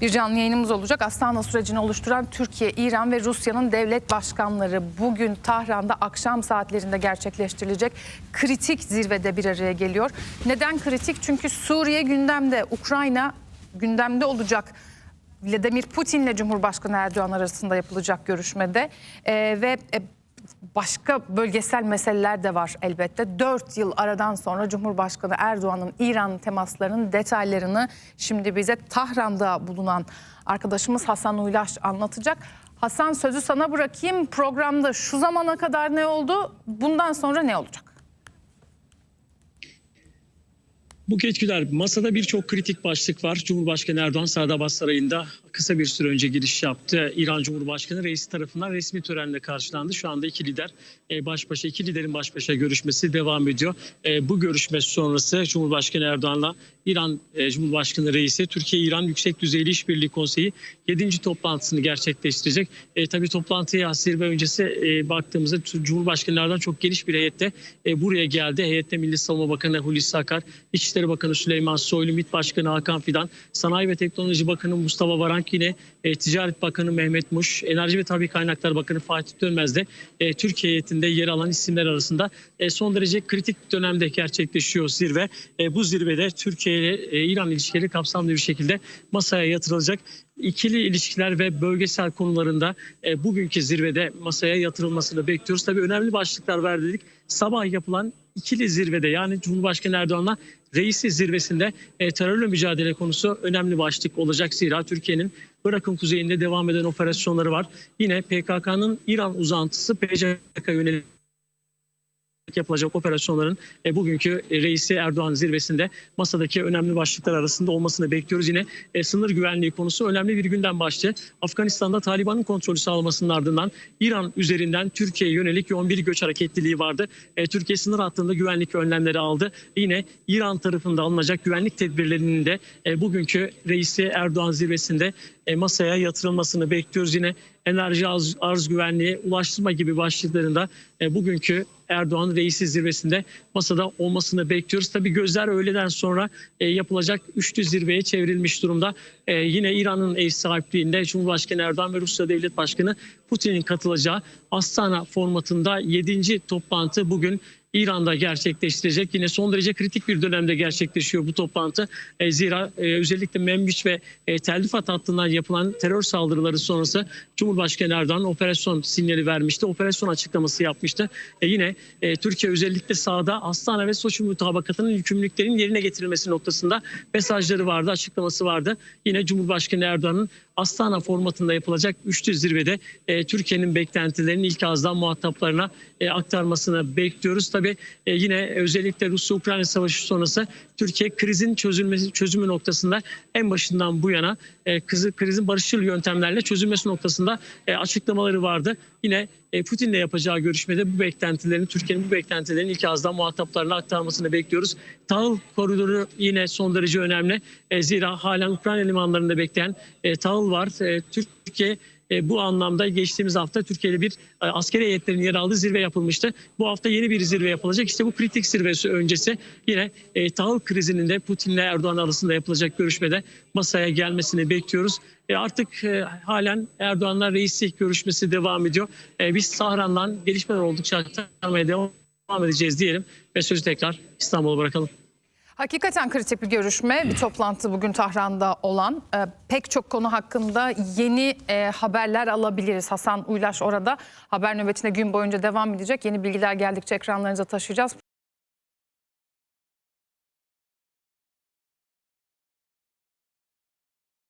Bir canlı yayınımız olacak. Astana sürecini oluşturan Türkiye, İran ve Rusya'nın devlet başkanları bugün Tahran'da akşam saatlerinde gerçekleştirilecek kritik zirvede bir araya geliyor. Neden kritik? Çünkü Suriye gündemde, Ukrayna gündemde olacak. Vladimir Putin ile Cumhurbaşkanı Erdoğan arasında yapılacak görüşmede Ee, ve e, başka bölgesel meseleler de var elbette. 4 yıl aradan sonra Cumhurbaşkanı Erdoğan'ın İran temaslarının detaylarını şimdi bize Tahran'da bulunan arkadaşımız Hasan Uylaş anlatacak. Hasan sözü sana bırakayım. Programda şu zamana kadar ne oldu? Bundan sonra ne olacak? Buket Güler, masada birçok kritik başlık var. Cumhurbaşkanı Erdoğan Saadat Sarayı'nda kısa bir süre önce giriş yaptı. İran Cumhurbaşkanı reisi tarafından resmi törenle karşılandı. Şu anda iki lider e, baş başa, iki liderin baş başa görüşmesi devam ediyor. E, Bu görüşme sonrası Cumhurbaşkanı Erdoğan'la İran e, Cumhurbaşkanı reisi Türkiye-İran Yüksek Düzeyli İşbirliği Konseyi 7. toplantısını gerçekleştirecek. E, tabii toplantıya zirve öncesi e, baktığımızda Cumhurbaşkanlardan çok geniş bir heyette e, buraya geldi. Heyette Milli Savunma Bakanı Hulusi Akar, İçişleri Bakanı Süleyman Soylu, MİT Başkanı Hakan Fidan, Sanayi ve Teknoloji Bakanı Mustafa Varank yine e, Ticaret Bakanı Mehmet Muş, Enerji ve Tabii Kaynaklar Bakanı Fatih Dönmez de e, Türkiye heyetinde yer alan isimler arasında e, son derece kritik dönemde gerçekleşiyor zirve. E, bu zirvede Türkiye ile e, İran ilişkileri kapsamlı bir şekilde masaya yatırılacak. İkili ilişkiler ve bölgesel konularında e, bugünkü zirvede masaya yatırılmasını bekliyoruz. Tabii önemli başlıklar var. Sabah yapılan ikili zirvede yani Cumhurbaşkanı Erdoğan'la reisi zirvesinde e, terörle mücadele konusu önemli başlık olacak. Zira Türkiye'nin Irak'ın kuzeyinde devam eden operasyonları var. Yine PKK'nın İran uzantısı PCK yönelik yapılacak operasyonların e, bugünkü e, reisi Erdoğan zirvesinde masadaki önemli başlıklar arasında olmasını bekliyoruz. Yine e, sınır güvenliği konusu önemli bir günden başladı. Afganistan'da Taliban'ın kontrolü sağlamasının ardından İran üzerinden Türkiye'ye yönelik yoğun bir göç hareketliliği vardı. E, Türkiye sınır hattında güvenlik önlemleri aldı. Yine İran tarafında alınacak güvenlik tedbirlerinin de e, bugünkü reisi Erdoğan zirvesinde e, masaya yatırılmasını bekliyoruz. Yine enerji arz, arz güvenliği, ulaştırma gibi başlıklarında e, bugünkü Erdoğan reisi zirvesinde masada olmasını bekliyoruz. Tabii gözler öğleden sonra e, yapılacak üçlü zirveye çevrilmiş durumda. E, yine İran'ın ev sahipliğinde Cumhurbaşkanı Erdoğan ve Rusya Devlet Başkanı Putin'in katılacağı Astana formatında 7. toplantı bugün İran'da gerçekleştirecek. Yine son derece kritik bir dönemde gerçekleşiyor bu toplantı. E, zira e, özellikle Membiç ve e, Tel hattından yapılan terör saldırıları sonrası Cumhurbaşkanı Erdoğan operasyon sinyali vermişti. Operasyon açıklaması yapmıştı. E, yine e, Türkiye özellikle sahada Astana ve Soçi mutabakatının yükümlülüklerin yerine getirilmesi noktasında mesajları vardı, açıklaması vardı. Yine Cumhurbaşkanı Erdoğan'ın Astana formatında yapılacak üçlü zirvede e, Türkiye'nin beklentilerini ilk ağızdan muhataplarına e, aktarmasını bekliyoruz. Tabii e, yine özellikle Rusya-Ukrayna savaşı sonrası Türkiye krizin çözülmesi çözümü noktasında en başından bu yana e, kızı krizin barışçıl yöntemlerle çözülmesi noktasında e, açıklamaları vardı. Yine e, Putin'le yapacağı görüşmede bu beklentilerini, Türkiye'nin bu beklentilerini ilk ağızdan muhataplarına aktarmasını bekliyoruz. Tahıl koridoru yine son derece önemli. E, zira halen Ukrayna limanlarında bekleyen e, var. E, Türkiye e, bu anlamda geçtiğimiz hafta Türkiye'de bir e, askeri heyetlerin yer aldığı zirve yapılmıştı. Bu hafta yeni bir zirve yapılacak. İşte bu kritik zirvesi öncesi yine e, tahıl krizinin de Putin'le Erdoğan arasında yapılacak görüşmede masaya gelmesini bekliyoruz. Artık e, halen Erdoğan'la reisi görüşmesi devam ediyor. Biz Sahran'dan gelişmeler oldukça aktarmaya devam edeceğiz diyelim ve sözü tekrar İstanbul'a bırakalım. Hakikaten kritik bir görüşme, bir toplantı bugün Tahran'da olan. Ee, pek çok konu hakkında yeni e, haberler alabiliriz. Hasan Uylaş orada haber nöbetine gün boyunca devam edecek. Yeni bilgiler geldikçe ekranlarınıza taşıyacağız.